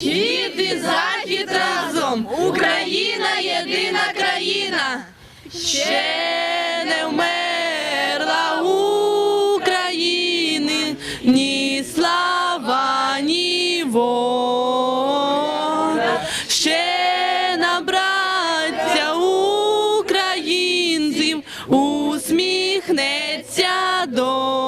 Схід і захід разом, Україна єдина країна, ще не вмерла України, ні слава, ні воля, ще нам, браття українців, усміхнеться доля.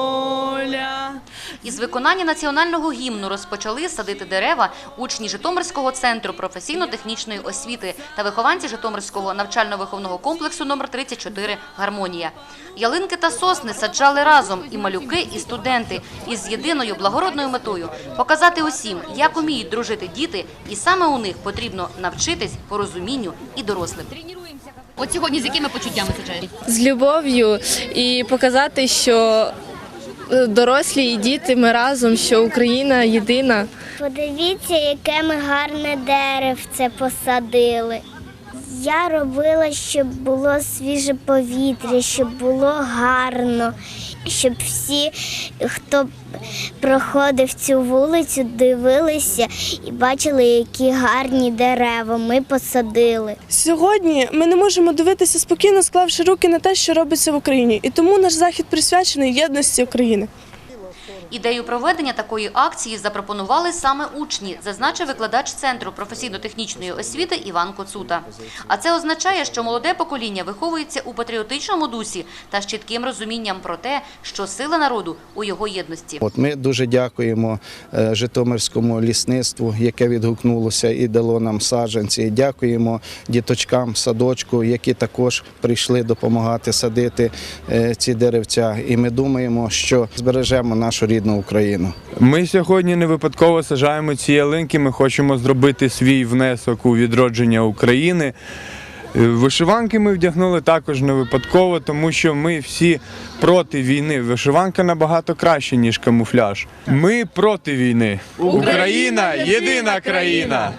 Із виконання національного гімну розпочали садити дерева учні Житомирського центру професійно-технічної освіти та вихованці Житомирського навчально-виховного комплексу номер 34 «Гармонія». Ялинки та сосни саджали разом і малюки, і студенти із єдиною благородною метою – показати усім, як уміють дружити діти, і саме у них потрібно навчитись порозумінню і дорослим. От сьогодні з якими почуттями саджаєте? з любов'ю і показати, що дорослі і діти ми разом, що Україна єдина. Подивіться, яке ми гарне деревце посадили. Я робила, щоб було свіже повітря, щоб було гарно, щоб всі, хто проходив цю вулицю, дивилися і бачили, які гарні дерева ми посадили. Сьогодні ми не можемо дивитися спокійно, склавши руки на те, що робиться в Україні, і тому наш захід присвячений єдності України. Ідею проведення такої акції запропонували саме учні, зазначив викладач Центру професійно-технічної освіти Іван Коцута. А це означає, що молоде покоління виховується у патріотичному дусі та з чітким розумінням про те, що сила народу у його єдності. От ми дуже дякуємо е, Житомирському лісництву, яке відгукнулося і дало нам саджанці. Дякуємо діточкам садочку, які також прийшли допомагати садити е, ці деревця. І ми думаємо, що збережемо нашу рідну Україну. Ми сьогодні не випадково сажаємо ці ялинки. Ми хочемо зробити свій внесок у відродження України. Е, Вишиванки ми вдягнули також не випадково, тому що ми всі проти війни. Вишиванка набагато краще, ніж камуфляж. Ми проти війни. Україна єдина країна.